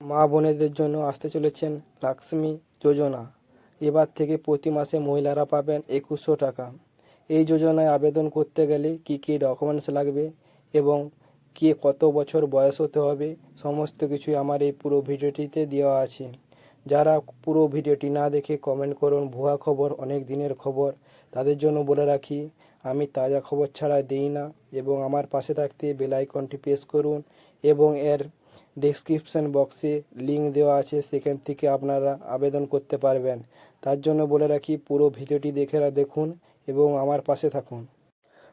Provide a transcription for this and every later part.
মা বোনেদের জন্য আসতে চলেছেন লক্ষ্মী যোজনা। এবার থেকে প্রতি মাসে মহিলারা পাবেন একুশশো টাকা। এই যোজনায় আবেদন করতে গেলে কী কী ডকুমেন্টস লাগবে এবং কে কত বছর বয়স হতে হবে সমস্ত কিছুই আমার এই পুরো ভিডিওটিতে দেওয়া আছে। যারা পুরো ভিডিওটি না দেখে কমেন্ট করুন, ভুয়া খবর, অনেক দিনের খবর, তাদের জন্য বলে রাখি, আমি তাজা খবর ছাড়া দিই না এবং আমার পাশে থাকতে বেল আইকনটি প্রেস করুন এবং এর ডেসক্রিপশন বক্সে লিঙ্ক দেওয়া আছে, সেখান থেকে আপনারা আবেদন করতে পারবেন। তার জন্য বলে রাখি, পুরো ভিডিওটি দেখে দেখুন এবং আমার পাশে থাকুন।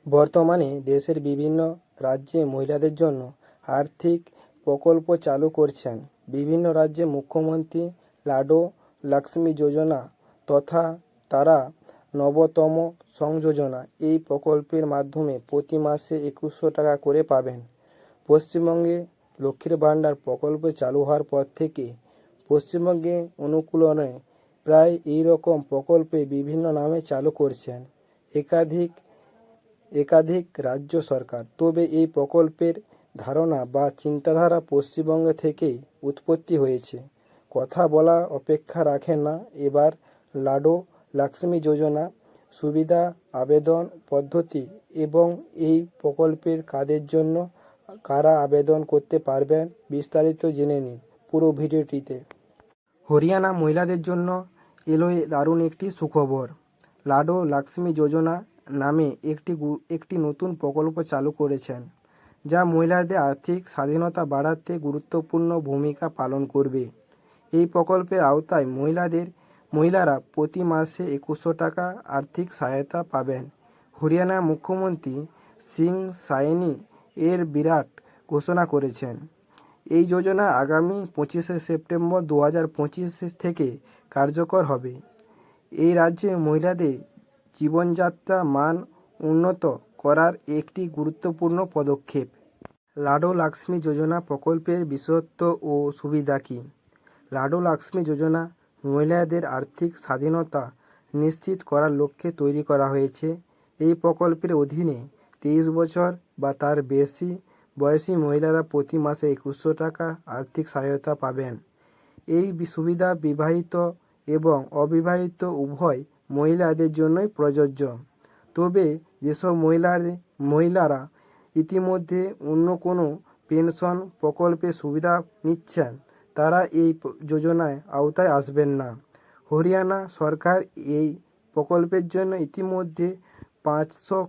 বর্তমানে দেশের বিভিন্ন রাজ্যে মহিলাদের জন্য আর্থিক প্রকল্প চালু করছেন। বিভিন্ন রাজ্যে মুখ্যমন্ত্রী লাডো লক্ষ্মী যোজনা তথা তারা নবতম সংযোজনা এই প্রকল্পের মাধ্যমে প্রতি মাসে একুশশো টাকা করে পাবেন। পশ্চিমবঙ্গে লক্ষ্মীর ভাণ্ডার প্রকল্প চালু হওয়ার পর থেকে পশ্চিমবঙ্গে অনুকূলনে প্রায় এই রকম প্রকল্পে বিভিন্ন নামে চালু করছেন একাধিক একাধিক রাজ্য সরকার। তবে এই প্রকল্পের ধারণা বা চিন্তাধারা পশ্চিমবঙ্গ থেকেই উৎপত্তি হয়েছে। কথা বলা অপেক্ষা রাখে না। এবার লাডো লক্ষ্মী যোজনা, সুবিধা, আবেদন পদ্ধতি এবং এই প্রকল্পের কাদের জন্য কারা আবেদন করতে পারবেন বিস্তারিত জেনে নিন পুরো ভিডিওটিতে। হরিয়ানা মহিলাদের জন্য এলো দারুণ একটি সুখবর। লাডো লক্ষ্মী যোজনা নামে একটি একটি নতুন প্রকল্প চালু করেছেন, যা মহিলাদের আর্থিক স্বাধীনতা বাড়াতে গুরুত্বপূর্ণ ভূমিকা পালন করবে। এই প্রকল্পের আওতায় মহিলাদের, মহিলারা প্রতি মাসে একুশশো টাকা আর্থিক সহায়তা পাবেন। হরিয়ানা মুখ্যমন্ত্রী সিং সাইনি এর বিরাট ঘোষণা করেছেন। এই যোজনা আগামী পঁচিশে সেপ্টেম্বর দু হাজার পঁচিশ থেকে কার্যকর হবে। এই রাজ্যে মহিলাদের জীবনযাত্রা মান উন্নত করার একটি গুরুত্বপূর্ণ পদক্ষেপ। লাডো লক্ষ্মী যোজনা প্রকল্পের বিশেষত্ব ও সুবিধা কী? লাডো লক্ষ্মী যোজনা মহিলাদের আর্থিক স্বাধীনতা নিশ্চিত করার লক্ষ্যে তৈরি করা হয়েছে। এই প্রকল্পের অধীনে তেইশ বছর বা তার বেশি বয়সী মহিলারা প্রতি মাসে একুশশো টাকা আর্থিক সহায়তা পাবেন। এই সুবিধা বিবাহিত এবং অবিবাহিত উভয় মহিলাদের জন্যই প্রযোজ্য। তবে যেসব মহিলার, মহিলারা ইতিমধ্যে অন্য কোনো পেনশন প্রকল্পে সুবিধা নিচ্ছেন, তারা এই যোজনায় আওতায় আসবেন না। হরিয়ানা সরকার এই প্রকল্পের জন্য ইতিমধ্যে পাঁচশো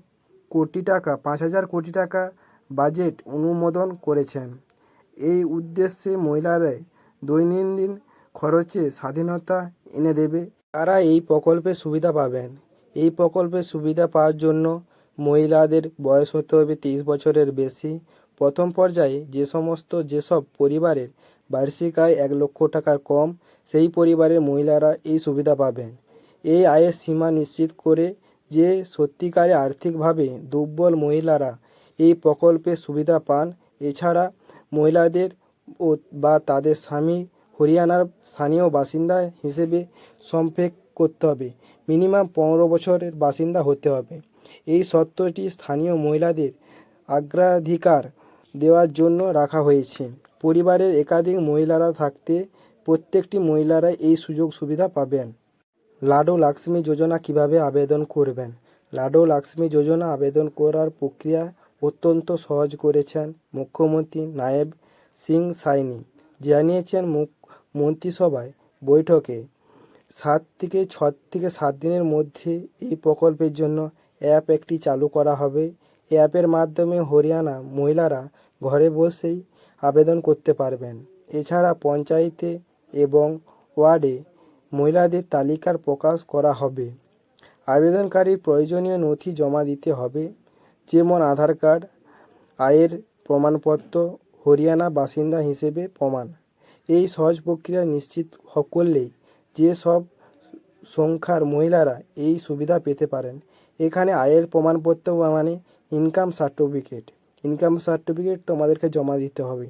কোটি টাকা, পাঁচ হাজার কোটি টাকা বাজেট অনুমোদন করেছেন। এই উদ্দেশ্যে মহিলারা দৈনন্দিন খরচে স্বাধীনতা এনে দেবে। তারা এই প্রকল্পের সুবিধা পাবেন। এই প্রকল্পের সুবিধা পাওয়ার জন্য মহিলাদের বয়স হতে হবে তেইশ বছরের বেশি। প্রথম পর্যায়ে যে সমস্ত যেসব পরিবারের বার্ষিক আয় এক লক্ষ টাকার কম, সেই পরিবারের মহিলারা এই সুবিধা পাবেন। এই আয়ের সীমা নিশ্চিত করে যে সত্যিকারে আর্থিকভাবে দুর্বল মহিলারা এই প্রকল্পের সুবিধা পান, এছাড়া মহিলাদের ও বা তাদের স্বামী হরিয়ানার স্থানীয় বাসিন্দা হিসেবে সম্পেক করতে হবে। মিনিমাম পনেরো বছরের বাসিন্দা হতে হবে। এই শর্তটি স্থানীয় মহিলাদের অগ্রাধিকার দেওয়ার জন্য রাখা হয়েছে। পরিবারের একাধিক মহিলারা থাকতে প্রত্যেকটি মহিলারা এই সুযোগ সুবিধা পাবেন। লাডো লক্ষ্মী যোজনা কীভাবে আবেদন করবেন? লাডো লক্ষ্মী যোজনা আবেদন করার প্রক্রিয়া অত্যন্ত সহজ করেছেন মুখ্যমন্ত্রী নায়েব সিং সাইনি। জানিয়েছেন মন্ত্রিসভায় বৈঠকে সাত থেকে ছ থেকে সাত দিনের মধ্যে এই প্রকল্পের জন্য অ্যাপ একটি চালু করা হবে। অ্যাপের মাধ্যমে হরিয়ানা মহিলারা ঘরে বসেই আবেদন করতে পারবেন। এছাড়া পঞ্চায়েতে এবং ওয়ার্ডে মহিলাদের তালিকার প্রকাশ করা হবে। আবেদনকারীর প্রয়োজনীয় নথি জমা দিতে হবে, যেমন আধার কার্ড, আয়ের প্রমাণপত্র, হরিয়ানা বাসিন্দা হিসেবে প্রমাণ। এই সহজ প্রক্রিয়া নিশ্চিত করলেই যে সব সংখ্যার মহিলারা এই সুবিধা পেতে পারেন। এখানে আয়ের প্রমাণপত্র মানে ইনকাম সার্টিফিকেট ইনকাম সার্টিফিকেট তোমাদেরকে জমা দিতে হবে।